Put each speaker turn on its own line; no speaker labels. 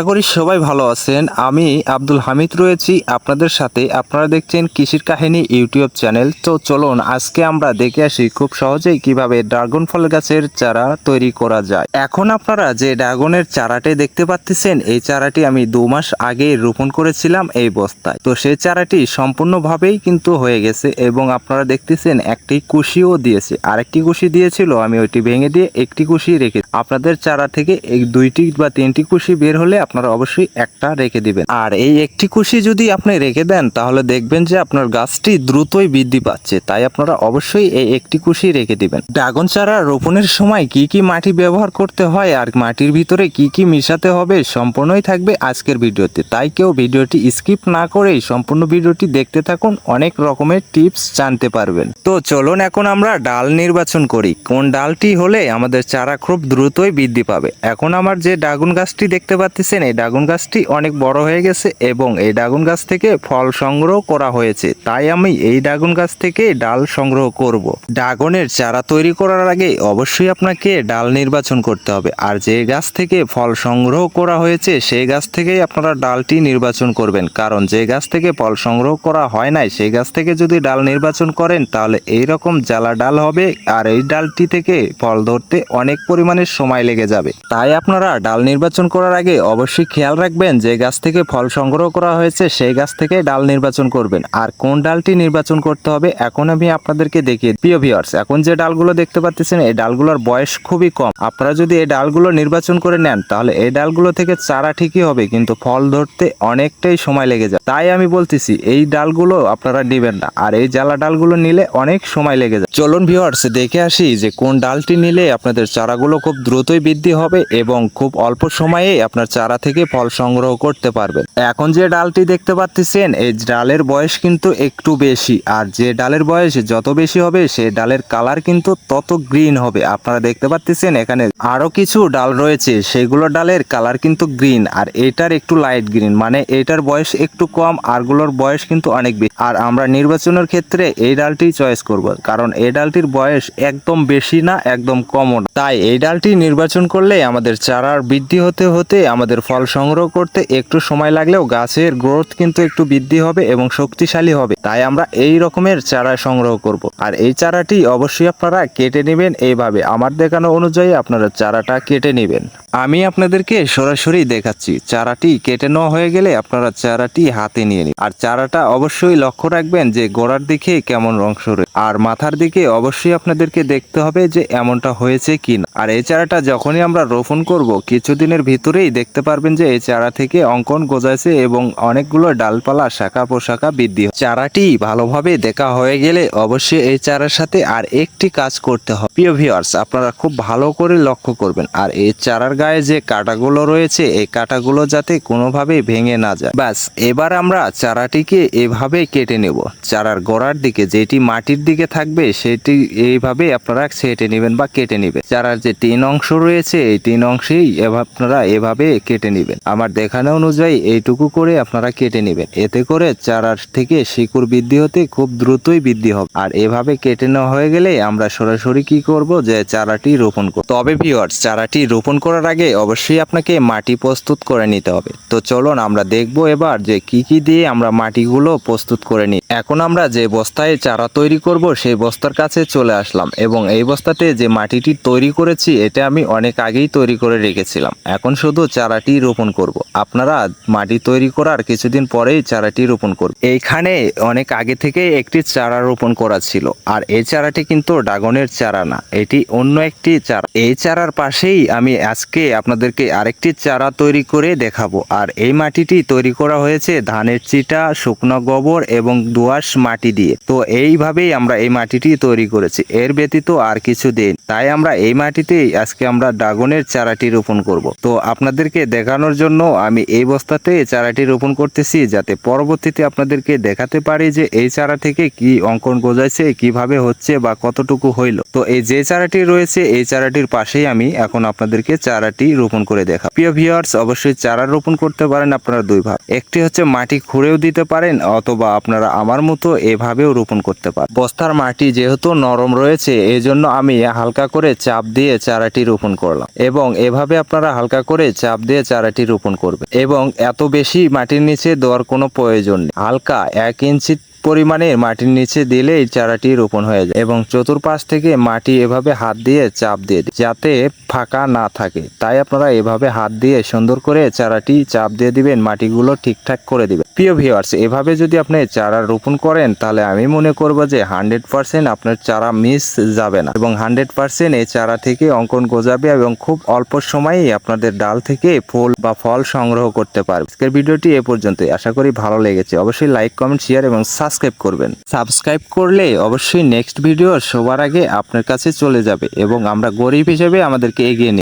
আশা করি সবাই ভালো আছেন। আমি আব্দুল হামিদ রয়েছি আপনাদের সাথে। আপনারা দেখছেন কৃষির কাহিনী ইউটিউব চ্যানেল। তো চলুন, আজকে আমরা দেখে আসি খুব সহজেই কীভাবে ড্রাগন ফল গাছের চারা তৈরি করা যায়। এখন আপনারা যে ড্রাগনের চারাটি দেখতে পাচ্ছেন, এই চারাটি আমি দু মাস আগে রোপণ করেছিলাম এই বস্তায়। তো সেই চারাটি সম্পূর্ণভাবেই কিন্তু হয়ে গেছে এবং আপনারা দেখতেছেন একটি কুশিও দিয়েছে। আরেকটি কুশি দিয়েছিল, আমি ওইটি ভেঙে দিয়ে একটি কুশি রেখে আপনাদের চারা থেকে এই দুইটি বা তিনটি কুশি বের হলে আপনারা অবশ্যই একটা রেখে দিবেন। আর এই একটি কুশি যদি আপনি রেখে দেন, তাহলে দেখবেন যে আপনার গাছটি দ্রুতই বৃদ্ধি পাচ্ছে। তাই আপনারা অবশ্যই এই একটি কুশি রেখে দিবেন। ড্রাগন চারা রোপণের সময় কি কি মাটি ব্যবহার করতে হয় আর মাটির ভিতরে কি কি মিশাতে হবে সম্পূর্ণই থাকবে আজকের ভিডিওতে। তাই কেউ ভিডিওটি স্কিপ না করেই সম্পূর্ণ ভিডিওটি দেখতে থাকুন, অনেক রকমের টিপস জানতে পারবেন। তো চলুন এখন আমরা ডাল নির্বাচন করি। কোন ডালটি হলে আমাদের চারা খুব দ্রুতই বৃদ্ধি পাবে? এখন আমার যে ড্রাগন গাছটি দেখতে পাচ্ছেন এই ড্রাগন গাছটি অনেক বড় হয়ে গেছে এবং এই ড্রাগন গাছ থেকে ফল সংগ্রহ করা হয়েছে। তাই আমি এই ড্রাগন গাছ থেকে ডাল সংগ্রহ করব। ড্রাগনের চারা তৈরি করার আগে অবশ্যই আপনাকে ডাল নির্বাচন করতে হবে। আর যে গাছ থেকে ফল সংগ্রহ করা হয়েছে, সেই গাছ থেকেই আপনারা ডালটি নির্বাচন করবেন। কারণ যে গাছ থেকে ফল সংগ্রহ করা হয় নাই, সেই গাছ থেকে যদি ডাল নির্বাচন করেন, তাহলে এই রকম জ্বালা ডাল হবে আর এই ডালটি থেকে ফল ধরতে অনেক পরিমাণে সময় লেগে যাবে। তাই আপনারা ডাল নির্বাচন করার আগে অবশ্যই খেয়াল রাখবেন যে গাছ থেকে ফল সংগ্রহ করা হয়েছে, সেই গাছ থেকে ডাল নির্বাচন করবেন। আর কোন ডালটি নির্বাচন করতে হবে, এখন আমি আপনাদেরকে দেখিয়ে প্রিয় ভিউয়ার্স এখন যে ডালগুলো দেখতে পাচ্ছেন এই ডালগুলোর বয়স খুবই কম। আপনারা যদি এই ডালগুলো নির্বাচন করে নেন, তাহলে এই ডালগুলো থেকে চারা ঠিকই হবে, কিন্তু ফল ধরতে অনেকটাই সময় লেগে যায়। তাই আমি বলতেছি, এই ডালগুলো আপনারা নেবেন না। আর এই জ্বালা ডালগুলো নিলে অনেক সময় লেগে যায়। চলুন ভিউয়ার্স দেখে আসি যে কোন ডালটি নিলে আপনাদের চারাগুলো খুব দ্রুতই বৃদ্ধি হবে এবং খুব অল্প সময়ে আপনার চারা থেকে ফল সংগ্রহ করতে পারবেন। এখন যে ডালটি দেখতে পাচ্ছেন, এই ডালের বয়স কিন্তু একটু বেশি। আর যে ডালের বয়স যত বেশি হবে, সে ডালের কালার কিন্তু তত গ্রিন হবে। আপনারা দেখতে পাচ্ছেন, এখানে আরও কিছু ডাল রয়েছে। সেগুলো ডালের কালার কিন্তু গ্রিন, আর এটার একটু লাইট গ্রিন। মানে এটার বয়স একটু কম আর আরগুলোর বয়স কিন্তু অনেক বেশি। আর আমরা নির্বাচনের ক্ষেত্রে এই ডালটি চয়েস করব, কারণ এই ডালটির বয়স একদম বেশি না, একদম কমও না। তাই এই ডালটি নির্বাচন করলে আমাদের চারার বৃদ্ধি হতে হতে আমাদের ফল সংগ্রহ করতে একটু সময় লাগলেও গাছের গ্রোথ কিন্তু একটু বৃদ্ধি হবে এবং শক্তিশালী হবে। তাই আমরা এই রকমের চারা সংগ্রহ করব। আর এই চারাটি অবশ্যই আপনারা কেটে নেবেন এইভাবে। আমার দেখানো অনুযায়ী আপনারা চারাটা কেটে নেবেন। আমি আপনাদেরকে সরাসরি দেখাচ্ছি। চারাটি কেটে নেওয়া হয়ে গেলে আপনারা চারাটি হাতে নিয়ে নিন। আর চারাটা অবশ্যই লক্ষ্য রাখবেন যে গোড়ার দিকে কেমন অংশ রয়েছে আর মাথার দিকে অবশ্যই আপনাদেরকে দেখতে হবে যে এমনটা হয়েছে কিনা। আর এই চারাটা যখনই আমরা রোপণ করব, কিছুদিনের ভিতরেই দেখতে পারবেন যে এই চারা থেকে অঙ্কন গজাইছে এবং অনেকগুলো ডালপালা শাখা পোশাখা বৃদ্ধি। চারাটি ভালোভাবে দেখা হয়ে গেলে অবশ্যই এই চারার সাথে আর একটি কাজ করতে হবে। প্রিয় ভিউয়ার্স আপনারা খুব ভালো করে লক্ষ্য করবেন। আর এই চারার গায়ে যে কাটাগুলো রয়েছে, এই কাটাগুলো যাতে কোনোভাবেই ভেঙে না যায়। ব্যাস, এবার আমরা চারাটিকে এভাবে কেটে নেব। চারার গোড়ার দিকে, যেটি মাটির দিকে থাকবে, সেটি এইভাবে আপনারা ছেটে নেবেন বা কেটে নেবেন। চারার যে তিন অংশ রয়েছে, এই তিন অংশেই আপনারা এভাবে কেটে নেবেন। আমার দেখানো অনুযায়ী এইটুকু করে আপনারা কেটে নেবেন। এতে করে চারার থেকে শিকড় বৃদ্ধি হতে খুব দ্রুতই বৃদ্ধি হবে। আর এভাবে কেটে নেওয়া হয়ে গেলে আমরা সরাসরি কি করব? যে চারাটি রোপণ করব। তবে ভিউয়ার্স চারাটি রোপণ করার আগে অবশ্যই আপনাকে মাটি প্রস্তুত করে নিতে হবে। তো চলুন আমরা দেখব এবার যে কি কি দিয়ে আমরা মাটিগুলো প্রস্তুত করে নিই। এখন আমরা যে বস্তায় চারা তৈরি করব, সেই বস্তার কাছে চলে আসলাম এবং এই বস্তাতে যে মাটিটি তৈরি করেছি, এটা আমি অনেক আগেই তৈরি করে রেখেছিলাম। এখন শুধু চারাটি রোপণ করব। আপনারা মাটি তৈরি করার কিছুদিন পরেই চারাটি রোপণ করব এইখানে অনেক আগে থেকে একটি চারা রোপণ করা ছিল, আর এই চারাটি কিন্তু ড্রাগনের চারা না, এটি অন্য একটি চারা। এই চারার পাশেই আমি আজকে আপনাদেরকে আরেকটি চারা তৈরি করে দেখাবো। আর এই মাটিটি তৈরি করা হয়েছে ধানের চিটা, শুকনো গোবর এবং দোআঁশ মাটি দিয়ে। তো এইভাবেই আমরা এই মাটিটি তৈরি করেছি। এর ব্যতীত আর কিছু দিন তাই আমরা এই মাটিতেই আজকে আমরা ড্রাগনের চারাটি রোপণ করব। তো আপনাদেরকে দেখানোর জন্য আমি এই বস্তাতে চারাটি রোপণ করতেছি যাতে পরবর্তীতে আপনাদেরকে দেখাতে পারি যে এই চারা থেকে কি অঙ্কন গজাইছে কীভাবে হচ্ছে বা কতটুকু হইল। তো এই যে চারাটি রয়েছে, এই চারাটির পাশেই আমি এখন আপনাদেরকে চারাটি রোপণ করে দেখা। প্রিয় ভিউয়ার্স অবশ্যই চারা রোপণ করতে পারেন আপনারা দুই ভাগ। একটি হচ্ছে মাটি খুঁড়েও দিতে পারেন অথবা আপনারা আমার মতো এভাবেও রোপণ করতে পারেন। বস্তার মাটি যেহেতু নরম রয়েছে এই জন্য আমি হালকা করে চাপ দিয়ে চারাটি রোপণ করলাম এবং এভাবে আপনারা হালকা করে চাপ দিয়ে চারাটি রোপণ করবে এবং এত বেশি মাটির নিচে দেওয়ার কোনো প্রয়োজন নেই। হালকা এক ইঞ্চি পরিমাণের মাটির নিচে দিলেই চারাটি রোপণ হয়ে যায় এবং চতুর্পাশ থেকে মাটি এভাবে হাত দিয়ে চাপ দিয়ে দিই যাতে ফাঁকা না থাকে। তাই আপনারা এভাবে হাত দিয়ে সুন্দর করে চারাটি চাপ দিয়ে দিবেন, মাটিগুলো ঠিকঠাক করে দিবেন। প্রিয় ভিওয়ার্স এভাবে যদি আপনি চারা রোপণ করেন, তাহলে আমি মনে করব যে হান্ড্রেড পার্সেন্ট আপনার চারা মিস যাবে না এবং হান্ড্রেড পার্সেন্ট এই চারা থেকে অঙ্কন গজাবে এবং খুব অল্প সময়েই আপনাদের ডাল থেকে ফুল বা ফল সংগ্রহ করতে পারবে। আজকের ভিডিওটি এ পর্যন্তই। আশা করি ভালো লেগেছে। অবশ্যই লাইক, কমেন্ট, শেয়ার এবং সাবস্ক্রাইব করবেন। সাবস্ক্রাইব করলে অবশ্যই নেক্সট ভিডিও সবার আগে আপনার কাছে চলে যাবে এবং আমরা গরিব হিসেবে আমাদেরকে এগিয়ে